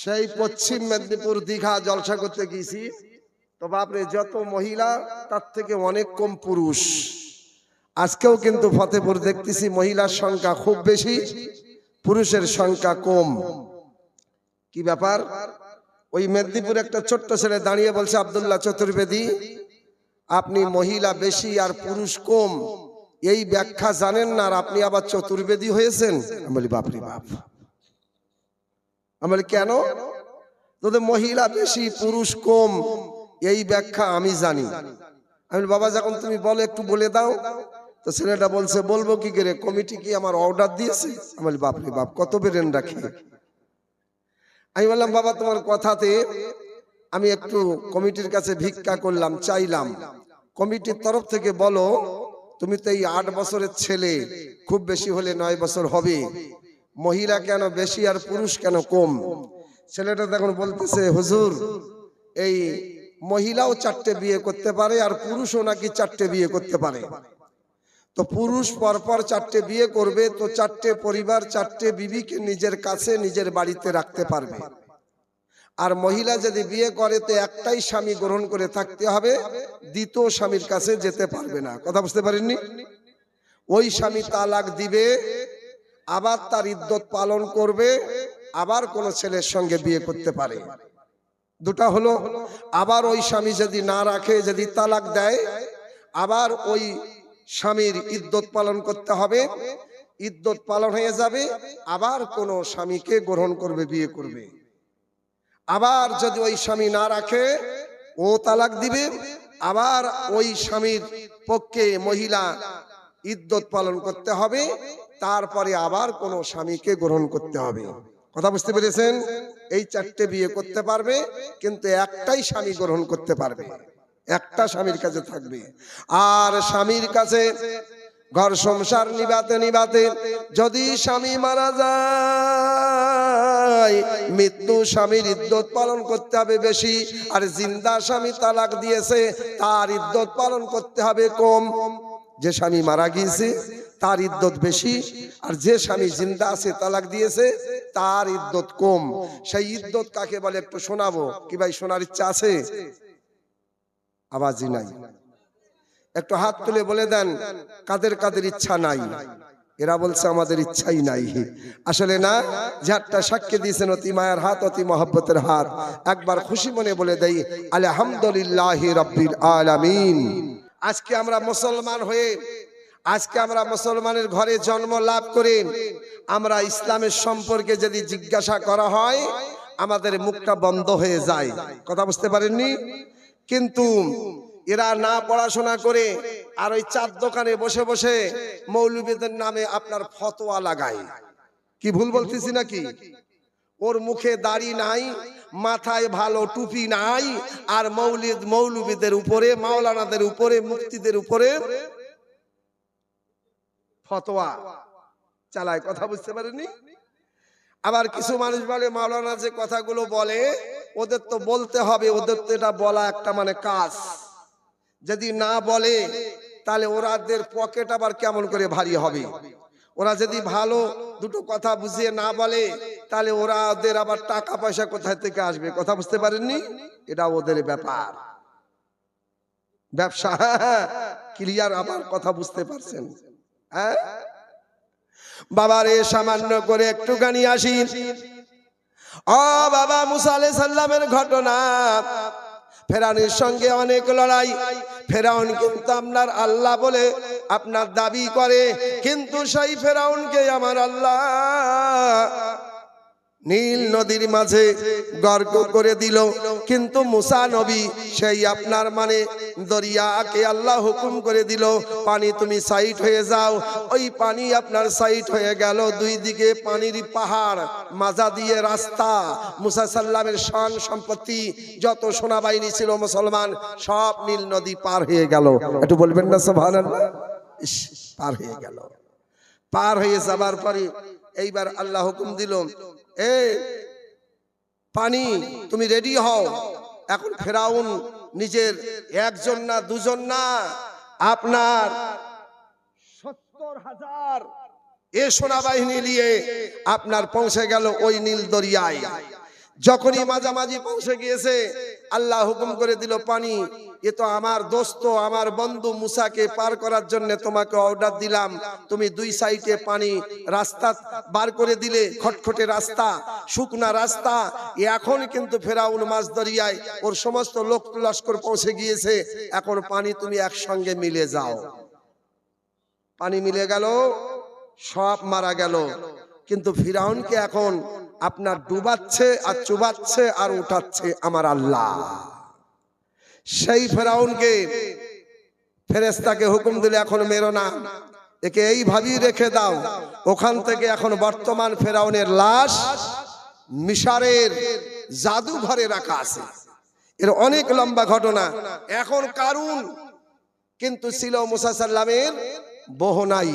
সেই পশ্চিম মেদিনীপুর দীঘা জলসা করতে গিয়েছি তো বাপরে, যত মহিলা, তার থেকে অনেক কম পুরুষ। আজকেও কিন্তু ফতেপুর দেখতেছি, মহিলার সংখ্যা খুব বেশি, পুরুষের সংখ্যা কম। কি ব্যাপার? ওই মেদিনীপুর একটা ছোট্ট ছেলে দাঁড়িয়ে বলছে, আবদুল্লাহ চতুর্বেদী, আপনি মহিলা বেশি আর পুরুষ কম। এই ব্যাখ্যা জানেন না আর আপনি আবার চতুর্বেদী হয়েছেন? আমি বলি, বাপরি বাপ। আমি কেন? তোদের মহিলা বেশি, পুরুষ কম। এই ব্যাখ্যা আমি জানি। আমি বাবা, যখন তুমি বলো, একটু বলে দাও। তো ছেলেটা বলছে, বলব কি করে? কমিটি কি আমার অর্ডার দিয়েছে? আমি বাপরে বাপ, কত বেরেন রাখি? আমি বললাম, বাবা, তোমার কথাতে আমি একটু কমিটির কাছে ভিক্ষা করলাম, চাইলাম। কমিটির তরফ থেকে বলো, তুমি তো এই আট বছরের ছেলে, খুব বেশি হলে নয় বছর হবে। মহিলা কেন বেশি আর পুরুষ কেন কম? ছেলেটা তখন বলতেছে, হুজুর, এই মহিলাও চারটে বিয়ে করতে পারে আর পুরুষও নাকি চারটে বিয়ে করতে পারে। তো পুরুষ পরপর চারটে বিয়ে করবে, তো চারটে পরিবার চারটে বিবিকে নিজের কাছে, নিজের বাড়িতে রাখতে পারবে। আর মহিলা যদি বিয়ে করে, তো একটাই স্বামী গ্রহণ করে থাকতে হবে, দ্বিতীয় স্বামীর কাছে যেতে পারবে না। কথা বুঝতে পারেননি? ওই স্বামী তালাক দিবে আবার তার ইদ্যত পালন করবে, আবার কোন ছেলের সঙ্গে বিয়ে করতে পারে। দুটা হলো, আবার ওই স্বামী যদি না রাখে, যদি তালাক দেয়, আবার ওই স্বামীর ইদ্যত পালন করতে হবে, ইদ্যত পালন হয়ে যাবে, আবার কোন স্বামীকে গ্রহণ করবে, বিয়ে করবে। আবার যদি ওই স্বামী না রাখে, ও তালাক দিবে, আবার ওই স্বামীর পক্ষে মহিলা ইদ্যত পালন করতে হবে তারপরে আবার কোন স্বামীকে গ্রহণ করতে হবে। কথা বুঝতে পেরেছেন? এই চারটে বিয়ে করতে পারবে, কিন্তু একটাই স্বামী গ্রহণ করতে পারবে। একটা স্বামীর কাছে থাকবে। আর স্বামীর কাছে ঘর সংসার নিবাতে নিবাতে যদি স্বামী মারা যায়, মৃত্যু স্বামীর ইদ্যত পালন করতে হবে বেশি, আর জিন্দা স্বামী তালাক দিয়েছে, তার ইদ্যত পালন করতে হবে কম। যে স্বামী মারা গিয়েছে তার ইদ্যত বেশি, আর যে স্বামী জিন্দা আছে, তালাক দিয়েছে, তার ইদ্যত কম। সেই ইদ্যত কাকে বলে? একটু শোনাবো। কি ভাই, শোনার ইচ্ছা আছে? আওয়াজই নাই। একটু হাত তুলে বলে দেন, কাদের কাদের ইচ্ছা নাই? এরা বলছে, আমাদের ইচ্ছাই নাই। আসলে না, যে হাতটা সাক্ষী দিয়েছেন, অতি মায়ের হাত, অতি মহব্বতের হাত। একবার খুশি মনে বলে দেই, আলহামদুলিল্লাহ রব্বিল আলামিন। আজকে আমরা মুসলমান হয়ে আজকে আমরা মুসলমানের ঘরে জন্ম লাভ করে। আমরা ইসলামের সম্পর্কে যদি জিজ্ঞাসা করা হয়, আমাদের মুখটা বন্ধ হয়ে যায়। কথা বুঝতে পারেননি? কিন্তু এরা না পড়াশোনা করে আর ওই চার দোকানে বসে বসে মৌলবীদের নামে আপনার ফতোয়া লাগায়। কি ভুল বলতেছি নাকি? ওর মুখে দাড়ি নাই, মাথায় ভালো টুপি নাই, আর মৌলিদ মৌলবীদের উপরে, মাওলানাদের উপরে মুক্তিদের উপরে ফতোয়া চালায়, কথা বুঝতে পারেনি আবার কিছু মানুষ বলে, মাওলানা যে কথাগুলো বলে, ওদের তো বলতে হবে, ওদের তো এটা বলা একটা মানে কাজ। যদি না বলে, তাহলে ওরাদের পকেট আবার কেমন করে ভারী হবে? ওরা যদি ভালো দুটো কথা বুঝিয়ে না বলে, তাহলে ওরা ওদের আবার টাকা পয়সা কোথায় থেকে আসবে? কথা বুঝতে পারেননি? এটা ওদের ব্যাপার। ব্যবসা ক্লিয়ার আবার কথা বুঝতে পারছেন। হ্যাঁ? বাবারে, সামান্য করে একটুখানি আসি ও বাবা, মুসা আলাইহিস সাল্লামের ঘটনা। ফেরাউনের সঙ্গে অনেক লড়াই। ফেরাউন কিন্তু আপনার আল্লাহ বলে আপনার দাবি করে। কিন্তু সেই ফেরাউনকে আমার আল্লাহ নীল নদীর মাঝে গর্গ করে দিল। কিন্তু মুসা নবী সেই আপনার মানে দরিয়াকে আল্লাহ হুকুম করে দিল পানি তুমি সাইড হয়ে যাও। ওই পানি আপনার সাইড হয়ে গেল দুই দিকে পানির পাহাড় মাজা দিয়ে রাস্তা। মুসা সাল্লামের শান সম্পত্তি যত সোনা বাহিনী ছিল মুসলমান সব নীল নদী পার হয়ে গেল। একটু বলবেন না ইস, পার হয়ে গেল। পার হয়ে যাবার পরে এইবার আল্লাহ হুকুম দিল এ, পানি, তুমি রেডি হও। এখন ফেরাউন নিজের একজন না, দুজন না, আপনার সত্তর হাজার এ সোনাবাহিনী নিয়ে আপনার পৌঁছে গেল ওই নীল দরিয়ায় যখনই মাঝামাঝি পৌঁছে গিয়েছে, আল্লাহ হুকুম করে দিল, পানি, এ তো আমার দোস্ত, আমার বন্ধু মুসাকে পার করার জন্য তোমাকে অর্ডার দিলাম। তুমি দুই সাইডে পানি রাস্তা বার করে দিলে, খটখটে রাস্তা, শুকনা রাস্তা। এখন কিন্তু ফেরাউন মাছ দরিয়ায় ওর সমস্ত লোক লস্কর পৌঁছে গিয়েছে। এখন পানি তুমি একসঙ্গে মিলে যাও। পানি মিলে গেল, সব মারা গেল। কিন্তু ফিরাউনকে এখন আপনার ডুবাচ্ছে আর চুবাচ্ছে আর উঠাচ্ছে আমার আল্লাহ। সেই ফেরাউনকে ফেরেস্তাকে হুকুম দিলে এখন মেরো না। একে এইভাবেই রেখে দাও, ওখান থেকে এখন বর্তমান ফেরাউনের লাশ মিশারের জাদুঘরে রাখা আছে। এর অনেক লম্বা ঘটনা, এখন কারুন কিন্তু ছিল মুসা সাল্লামের বহনাই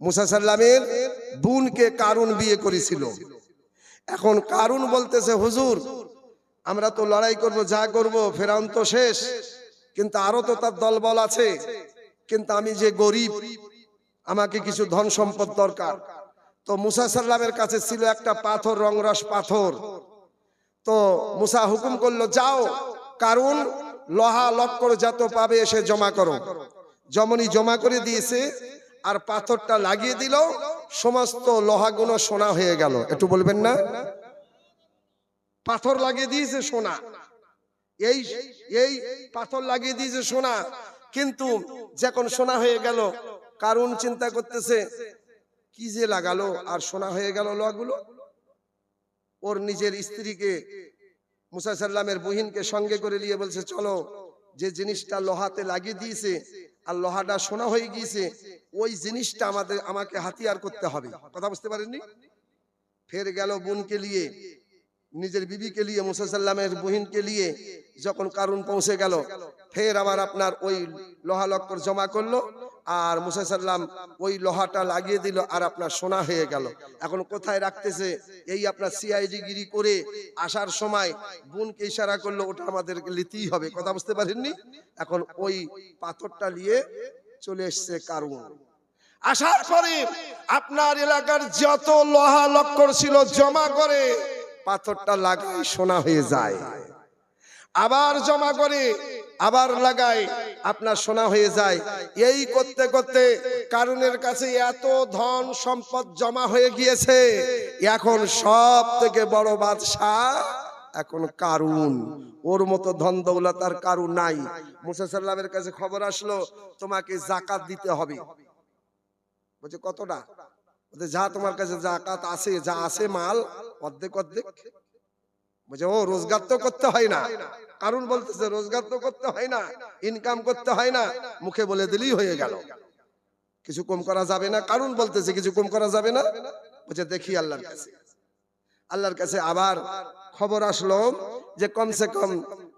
মুসা সাল্লামের বোনকে কারুন বিয়ে করেছিল। এখন কারুন বলতেছে, হুজুর, আমরা তো লড়াই করব, যা করব, ফেরাউন তো শেষ, কিন্তু আরও তো তার দলবল আছে, কিন্তু আমি যে গরিব, আমাকে কিছু ধন সম্পদ দরকার। তো মুসা সাল্লামের কাছে ছিল একটা পাথর, রংরস পাথর। তো মুসা হুকুম করল, যাও কারণ লোহা লক্কর যত পাবে এসে জমা করো। জমনি জমা করে দিয়েছে, আর পাথরটা লাগিয়ে দিল সমস্ত লোহাগুলো সোনা হয়ে গেল। একটু বলবেন না? পাথর লাগিয়ে দিয়েছে সোনা। এই এই পাথর লাগিয়ে দিয়েছে সোনা। কিন্তু যখন সোনা হয়ে গেল কারণ চিন্তা করতেছে, কি যে লাগালো? আর সোনা হয়ে গেল লোহাগুলো? ওর নিজের স্ত্রীকে মুসা সাল্লামের বহিনকে সঙ্গে করে নিয়ে বলছে, চলো, যে জিনিসটা লোহাতে লাগিয়ে দিয়েছে আর লোহাটা সোনা হয়ে গিয়েছে, ওই জিনিসটা আমাদের, আমাকে হাতিয়ার করতে হবে। কথা বুঝতে পারেননি? ফের গেল বোনকে নিয়ে, নিজের বিবিকে নিয়ে, মুসাল্লামের সাল্লামের বহিনকে নিয়ে যখন কারণ পৌঁছে গেল, ফের আবার আপনার ওই লোহা লক্কর জমা করল আর মুসা সাল্লাম ওই লোহাটা লাগিয়ে দিল আর আপনার সোনা হয়ে গেল। এখন কোথায় রাখতেছে? এই আপনার সিআইডি গিরি করে আসার সময় বোনকে ইশারা করল, ওটা আমাদেরকে লিতেই হবে। কথা বুঝতে পারেননি? এখন ওই পাথরটা নিয়ে চলে এসছে কারুন। আসার পরে আপনার এলাকার যত লোহা লক্কর ছিল জমা করে পাথরটা লাগাই সোনা হয়ে যায়। আবার জমা করে আবার লাগায় আপনার সোনা হয়ে যায়। এই করতে করতে কারণের কাছে এত ধন সম্পদ জমা হয়ে গিয়েছে, এখন সব থেকে বড় বাদশাহ এখন কারুন। ওর মতো ধন দৌলত আর কারু নাই। মুসা কাছে খবর আসলো, তোমাকে জাকাত দিতে হবে। বলছে, কতটা? যা তোমার কাছে জাকাত আছে, যা আছে মাল, অর্ধেক অর্ধেক। বলছে, ও, রোজগার তো করতে হয় না। কারণ বলতেছে, রোজগার তো করতে হয় না ইনকাম করতে হয় না। মুখে বলে দিলেই হয়ে গেল। কিছু কম করা যাবে না। কারণ বলতেছে, কিছু কম করা যাবে না? বলছে, দেখি আল্লাহর কাছে। আল্লাহর কাছে আবার খবর আসলো যে, কমসে কম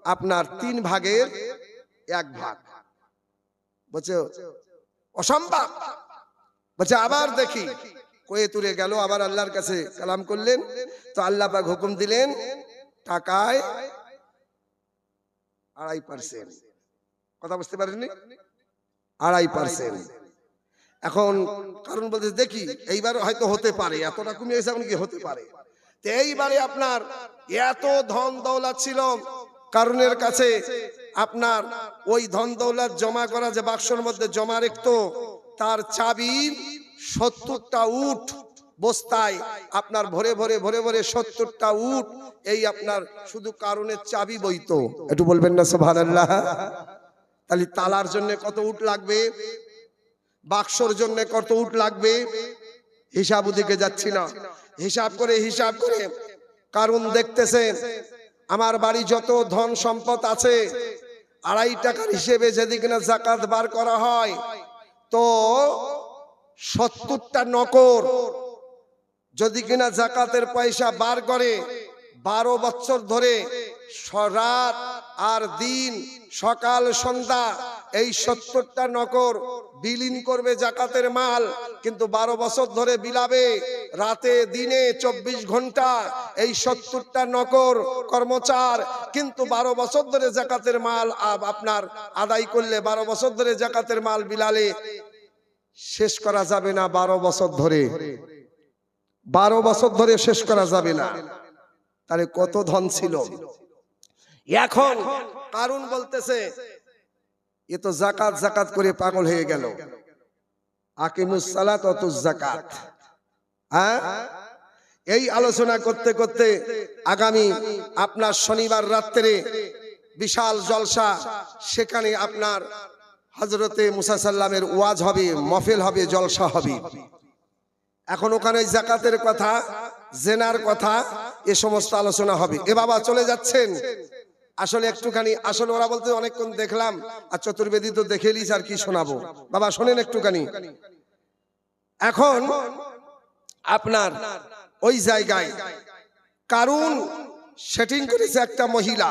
আপনার তিন ভাগের এক ভাগ। বলছে, অসম্ভব। বলছে, আবার দেখি। কয়ে তুলে গেল, আবার আল্লাহর কাছে কালাম করলেন। তো আল্লাহ হুকুম দিলেন টাকায় আড়াই পার্সেন্ট কথা বুঝতে পারেননি? আড়াই পার্সেন্ট এখন কারণ বলতে দেখি, এইবার হয়তো হতে পারে, এতটা কমে গেছে, এখন কি হতে পারে? এইবারে আপনার এত ধন দৌলত ছিল কারণের কাছে আপনার ওই ধন দৌলত জমা করা যে বাক্সর মধ্যে জমা রাখতো, তার চাবি সত্তরটা উঠ বস্তায় আপনার ভরে ভরে ভরে ভরে সত্তরটা উঠ এই আপনার শুধু কারণের চাবি বইতো। একটু বলবেন না, সুবহানাল্লাহ? তাহলে তালার জন্য কত উঠ লাগবে? বাক্সর জন্য কত উঠ লাগবে? হিসাব দিকে যাচ্ছি না। হিসাব করে হিসাব করে। কারণ দেখতেছেন, আমার বাড়ি যত ধন সম্পদ আছে, আড়াই টাকার হিসেবে যেদিকে না জাকাত বার করা হয়, তো সত্তরটা নকর যদি কিনা জাকাতের পয়সা বার করে, বারো বছর ধরে রাত আর দিন, সকাল, সন্ধ্যা, এই সত্তরটা নকর বিলীন করবে জাকাতের মাল, কিন্তু বারো বছর ধরে বিলাবে, রাতে, দিনে চব্বিশ ঘণ্টা এই সত্তরটা নকর কর্মচার, কিন্তু বারো বছর ধরে জাকাতের মাল আপনার আদায় করলে, বারো বছর ধরে জাকাতের মাল বিলালে, শেষ করা যাবে না বারো বছর ধরে। বারো বছর ধরে শেষ করা যাবে না। তাহলে কত ধন ছিল? এখন কারণ বলতেছে, এ তো জাকাত জাকাত করে পাগল হয়ে গেল। অত জাকাত। হ্যাঁ? এই আলোচনা করতে করতে আগামী আপনার শনিবার রাত্রে বিশাল জলসা, সেখানে আপনার হজরতে মুসা সাল্লামের ওয়াজ হবে, মফেল হবে, জলসা হবে। এখন ওখানে জাকাতের কথা, জেনার কথা, এ সমস্ত আলোচনা হবে। এ বাবা চলে যাচ্ছেন। আসলে একটুখানি, আসলে ওরা বলতে অনেকক্ষণ দেখলাম, আর চতুর্বেদী তো দেখে নিস আর কি শোনাবো। বাবা, শোনেন একটুখানি। এখন আপনার ওই জায়গায় কারণ সেটিং করেছে একটা মহিলা।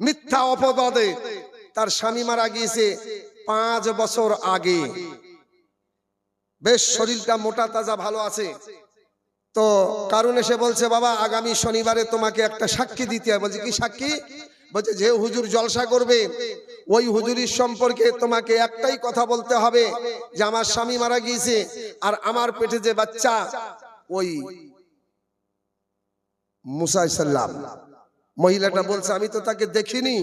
মিথ্যা অপবাদে তার স্বামী মারা গিয়েছে পাঁচ বছর আগে। বেশ, শরীরটা মোটা তাজা ভালো আছে। তো কারণ এসে বলছে, বাবা, আগামী শনিবারে তোমাকে একটা সাক্ষী দিতে হয় বলছে, কি সাক্ষী? বলছে, যে হুজুর জলসা করবে, ওই হুজুরির সম্পর্কে তোমাকে একটাই কথা বলতে হবে, যে আমার স্বামী মারা গিয়েছে আর আমার পেটে যে বাচ্চা, ওই মুসা সাল্লাম মহিলাটা বলছে, আমি তো তাকে দেখিনি।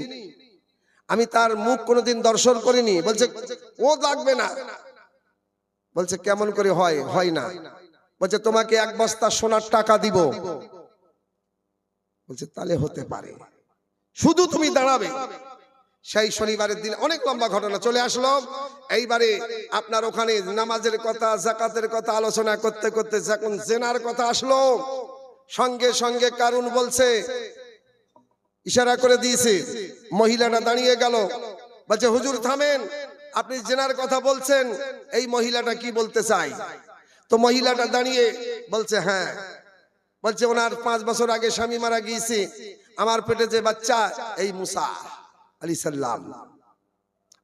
আমি তার মুখ কোনোদিন দর্শন করিনি। বলছে, ও লাগবে না। বলছে, কেমন করে হয়? হয় না। বলছে, তোমাকে এক বস্তা সোনার টাকা দিব। বলছে, তাহলে হতে পারে। শুধু তুমি দাঁড়াবে। সেই শনিবারের দিন অনেক লম্বা ঘটনা চলে আসলো। এইবারে আপনার ওখানে নামাজের কথা জাকাতের কথা আলোচনা করতে করতে যখন জেনার কথা আসলো, সঙ্গে সঙ্গে কারণ বলছে, ইশারা করে দিয়েছে। মহিলাটা দাঁড়িয়ে গেল। বলছে, হুজুর, থামেন। আপনি জেনার কথা বলছেন। এই মহিলাটা কি বলতে চাই তো মহিলাটা দাঁড়িয়ে বলছে হ্যাঁ। বলছে, ওনার পাঁচ বছর আগে স্বামী মারা গিয়েছে। আমার পেটে যে বাচ্চা, এই মুসা আলী সাল্লাম।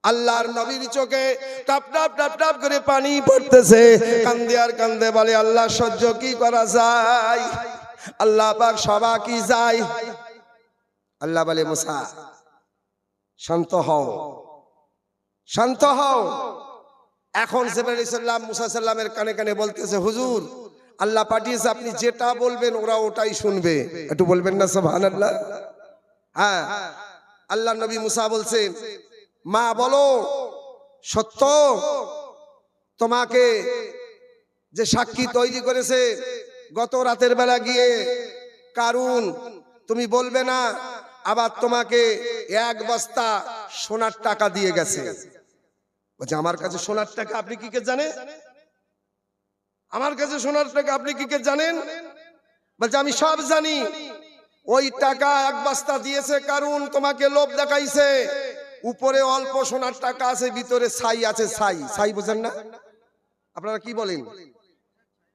আল্লাহর নবীর চোখে টাপ টাপ টাপ টাপ করে পানি পড়তেছে। কান্দে আর কান্দে বলে, আল্লাহ, সহ্য কি করা যায়? আল্লাহ পাক সবা কি যায়? আল্লাহ বলে, মুসা শান্ত হও। শান্ত হও। এখন জিবরাইল সাল্লাম মুসা সাল্লামের কানে কানে বলতেছে, হুজুর, আল্লাহ পাঠিয়েছে, আপনি যেটা বলবেন ওরা ওটাই শুনবে। একটু বলবেন না, সুবহানাল্লাহ? হ্যাঁ। আল্লাহ নবী মুসা বলছেন মা, বলো, সত্য? তোমাকে যে সাক্ষী তৈরি করেছে গত রাতের বেলা গিয়ে কারণ তুমি বলবে না আবার তোমাকে এক বস্তা সোনার টাকা দিয়ে গেছে। বলছে, আমার কাছে সোনার টাকা আপনি কি কে জানেন? আমার কাছে সোনার টাকা আপনি কি কে জানেন? বলছে, আমি সব জানি। ওই টাকা এক বস্তা দিয়েছে কারণ তোমাকে লোভ দেখাইছে। উপরে অল্প সোনার টাকা আছে, ভিতরে ছাই আছে, ছাই। ছাই বোঝেন না? আপনারা কি বলেন?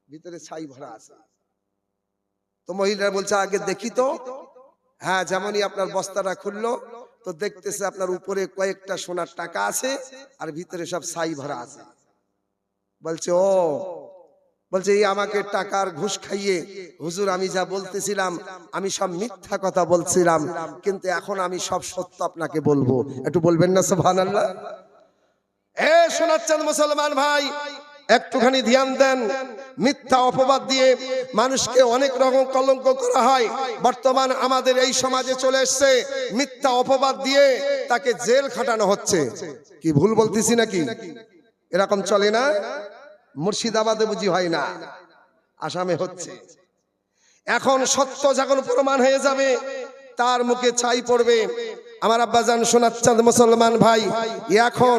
ভিতরে ছাই ভরা আছে। তো মহিলারা বলছে, আগে দেখি তো। হ্যাঁ যেমনই আপনার বস্তাটা খুললো, তো দেখতেছে আপনার উপরে কয়েকটা সোনার টাকা আছে আর ভিতরে সব সাই ভরা আছে। বলছে, ও। বলছে, এই আমাকে টাকার ঘুষ খাইয়ে, হুজুর, আমি যা বলতেছিলাম, আমি সব মিথ্যা কথা বলছিলাম, কিন্তু এখন আমি সব সত্য আপনাকে বলব। একটু বলবেন না, সুবহানাল্লাহ? এ, শোনাচ্ছেন মুসলমান ভাই একটুখানি ধ্যান দেন। মিথ্যা অপবাদ দিয়ে মানুষকে অনেক রকম কলঙ্ক করা হয়। বর্তমান আমাদের এই সমাজে চলে এসছে মিথ্যা অপবাদ দিয়ে তাকে জেল খাটানো হচ্ছে। কি ভুল বলতেছি নাকি? এরকম চলে না? মুর্শিদাবাদে বুঝি হয় না। আসামে হচ্ছে। এখন সত্য যখন প্রমাণ হয়ে যাবে, তার মুখে ছাই পড়বে। আমার আব্বাজান শোনাচ্ছেন, মুসলমান ভাই, এখন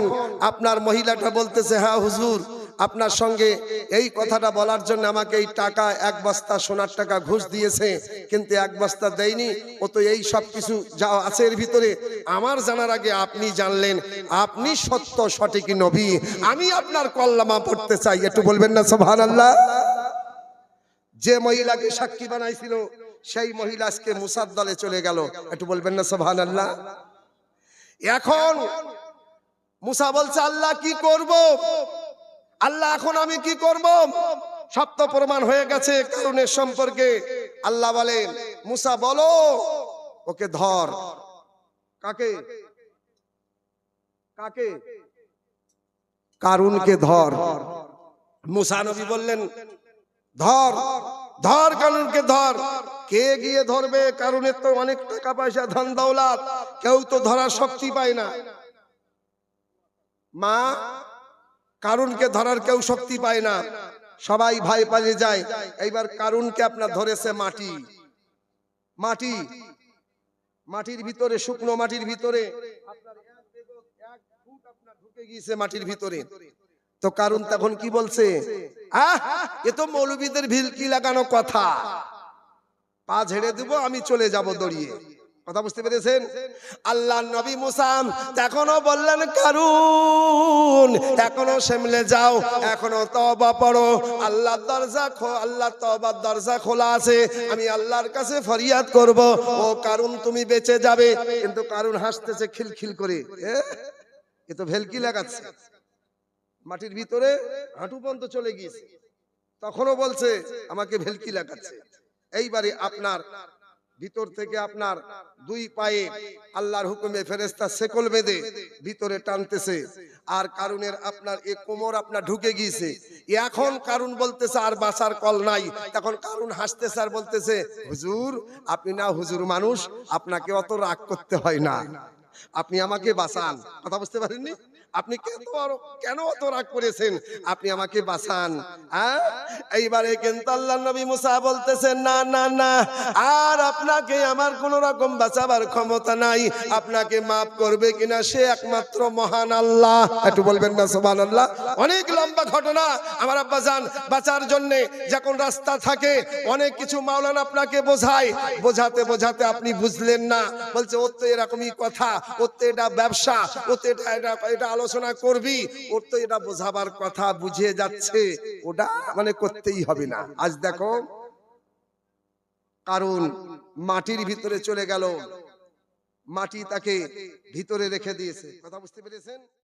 আপনার মহিলাটা বলতেছে হ্যাঁ হুজুর আপনার সঙ্গে এই কথাটা বলার জন্য আমাকে এই টাকা এক বস্তা সোনার টাকা ঘুষ দিয়েছে কিন্তু এক বস্তা দেয়নি। ও তো এই সব কিছু যা আছে এর ভিতরে আমার জানার আগে আপনি জানলেন। আপনি সত্য সঠিক নবী। আমি আপনার কল্লামা পড়তে চাই একটু বলবেন না সুবহানাল্লাহ? যে মহিলাকে সাক্ষী বানাইছিল সেই মহিলা আজকে মুসাদ দলে চলে গেল। একটু বলবেন না সোহান আল্লাহ এখন মুসা বলছে আল্লাহ কি করব? আল্লাহ, এখন আমি কি করব? সপ্ত প্রমাণ হয়ে গেছে কারণের সম্পর্কে। আল্লাহ বলেন, মুসা, বলো, ওকে ধর। কাকে? কাকে? কারুনকে ধর। মুসা নবী বললেন, ধর ধর কানুনকে ধর। কে গিয়ে ধরবে? কারণের তো অনেক টাকা পয়সা ধান দৌলাত কেউ তো ধরার শক্তি পায় না। মা কারুনকে ধরার কেউ শক্তি পায় না। সবাই ভাই পালিয়ে যায়। এইবার কারুনকে আপনার ধরেছে মাটি। মাটি। মাটির ভিতরে, শুকনো মাটির ভিতরে। ঢুকে গিয়েছে মাটির ভিতরে। তো কারণ তখন কি বলছে? আহ, এ তো মৌলবীদের ভিলকি লাগানো কথা। পা ঝেড়ে দেবো, আমি চলে যাব দড়িয়ে। কথা বুঝতে পেরেছেন? আল্লাহ নবী মুসাম এখনও বললেন, কারুন, এখনও সেমলে যাও, এখনও তবা পড়ো। আল্লাহ দরজা আল্লাহ তবার দরজা খোলা আছে, আমি আল্লাহর কাছে ফরিয়াদ করব। ও কারুন, তুমি বেঁচে যাবে। কিন্তু কারুন হাসতেছে খিলখিল করে। এ তো ভেলকি লাগাচ্ছে। মাটির ভিতরে হাঁটু পর্যন্ত চলে গিয়েছে। তখনও বলছে, আমাকে ভেলকি লাগাচ্ছে। এইবারে আপনার ভিতর থেকে আপনার দুই পায়ে আল্লাহর হুকুমে ফেরেস্তা সেকল বেঁধে ভিতরে টানতেছে। আর কারুনের আপনার এ কোমর আপনার ঢুকে গিয়েছে। এখন কারুন বলতেছে আর বাসার কল নাই। তখন কারুন হাসতেছে আর বলতেছে, হুজুর, আপনি না হুজুর মানুষ, আপনাকে অত রাগ করতে হয় না। আপনি আমাকে বাঁচান। কথা বুঝতে পারেননি? আপনি কেন অত রাগ করেছেন? আপনি আমাকে বাঁচান। এইবারে কিন্তু আল্লাহ নবী মুসা বলতেছেন না না না। আর আপনাকে আমার কোন রকম বাঁচাবার ক্ষমতা নাই। আপনাকে মাফ করবে কিনা সে একমাত্র মহান আল্লাহ। একটু বলবেন না সোমান আল্লাহ অনেক লম্বা ঘটনা। আমার আব্বা যান বাঁচার জন্য যখন রাস্তা থাকে অনেক কিছু মাওলানা আপনাকে বোঝায়। বোঝাতে বোঝাতে আপনি বুঝলেন না। বলছে ওর তো এরকমই কথা। ওর তো এটা ব্যবসা। ওর তো এটা এটা এটা আলোচনা করবি, ওর তো এটা বোঝাবার কথা বুঝিয়ে যাচ্ছে। ওটা মানে করতেই হবে না। আজ দেখো, কারণ মাটির ভিতরে চলে গেল। মাটি তাকে ভিতরে রেখে দিয়েছে। কথা বুঝতে পেরেছেন?